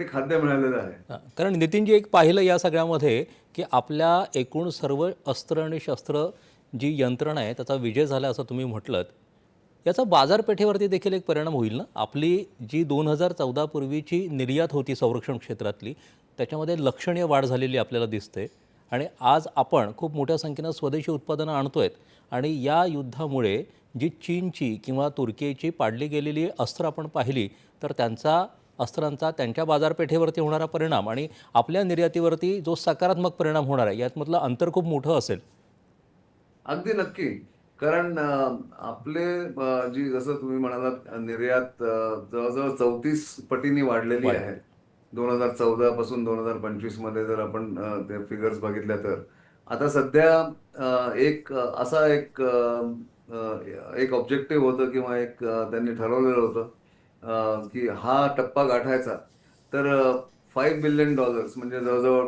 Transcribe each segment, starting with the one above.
ते खाद्य मिळालेलं आहे. कारण नितीनजी एक पाहिलं या सगळ्यामध्ये की आपल्या एकूण सर्व अस्त्र आणि शस्त्र जी यंत्रणा आहे त्याचा विजय झाला असं तुम्ही म्हटलं याचा बाजारपेठेवरती देखील एक परिणाम होईल ना? आपली जी दोन हजार चौदा पूर्वीची निर्यात होती संरक्षण क्षेत्रातली त्याच्यामध्ये लक्षणीय वाढ झालेली आपल्याला दिसते. आणि आज आपण खूप मोठ्या संख्येनं स्वदेशी उत्पादनं आणतोयत. आणि या युद्धामुळे जी चीनची किंवा तुर्कीची पाडली गेलेली अस्त्र आपण पाहिली तर त्यांचा अस्त्रांचा त्यांच्या बाजारपेठेवरती होणारा परिणाम आणि आपल्या निर्यातीवरती जो सकारात्मक परिणाम होणार आहे यातमधलं अंतर खूप मोठं असेल. अगदी नक्की. कारण आपले जी जसं तुम्ही म्हणालात निर्यात जवळजवळ चौतीस पटीने वाढलेली वाढली. आहे. दोन हजार चौदा पासून दोन हजार पंचवीसमध्ये जर आपण ते फिगर्स बघितल्या तर. आता सध्या एक असा एक एक ऑब्जेक्टिव्ह होतं किंवा एक त्यांनी ठरवलेलं होतं. की हा टप्पा गाठायचा. तर फाईव्ह बिलियन डॉलर्स म्हणजे जवळजवळ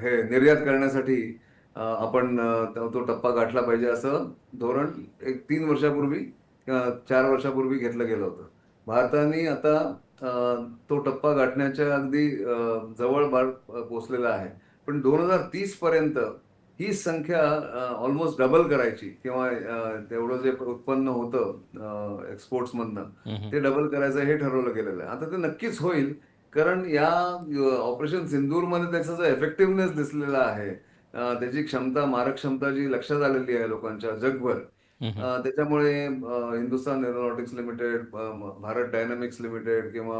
हे निर्यात करण्यासाठी आपण तो टप्पा गाठला पाहिजे असं धोरण एक तीन वर्षापूर्वी चार वर्षापूर्वी घेतलं गेलं होतं. भारताने आता तो टप्पा गाठण्याच्या अगदी जवळ भारत पोचलेला आहे. पण दोन हजार तीस पर्यंत ही संख्या ऑलमोस्ट डबल करायची. किंवा तेवढं जे उत्पन्न होतं एक्सपोर्ट्समधनं ते डबल करायचं हे ठरवलं गेलेलं आहे. आता ते नक्कीच होईल कारण या ऑपरेशन सिंदूरमध्ये त्याचा जो एफेक्टिव्हनेस दिसलेला आहे त्याची क्षमता मारक क्षमता जी लक्षात आलेली आहे लोकांच्या जगभर त्याच्यामुळे अं, Hindustan Aeronautics Limited Bharat Dynamics Limited किंवा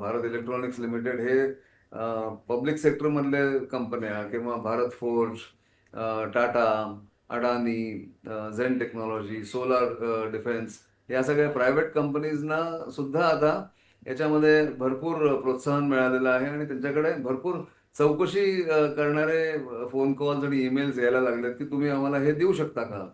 भारत इलेक्ट्रॉनिक्स लिमिटेड हे पब्लिक सेक्टरमधले कंपन्या किंवा Bharat Forge Tata Adani Zen technology solar defence या सगळ्या प्रायव्हेट कंपनीजना सुद्धा आता याच्यामध्ये भरपूर प्रोत्साहन मिळालेलं आहे आणि त्यांच्याकडे भरपूर चौकशी करणारे फोन कॉल्स आणि ईमेल्स यायला लागलेत की तुम्ही आम्हाला हे देऊ शकता का?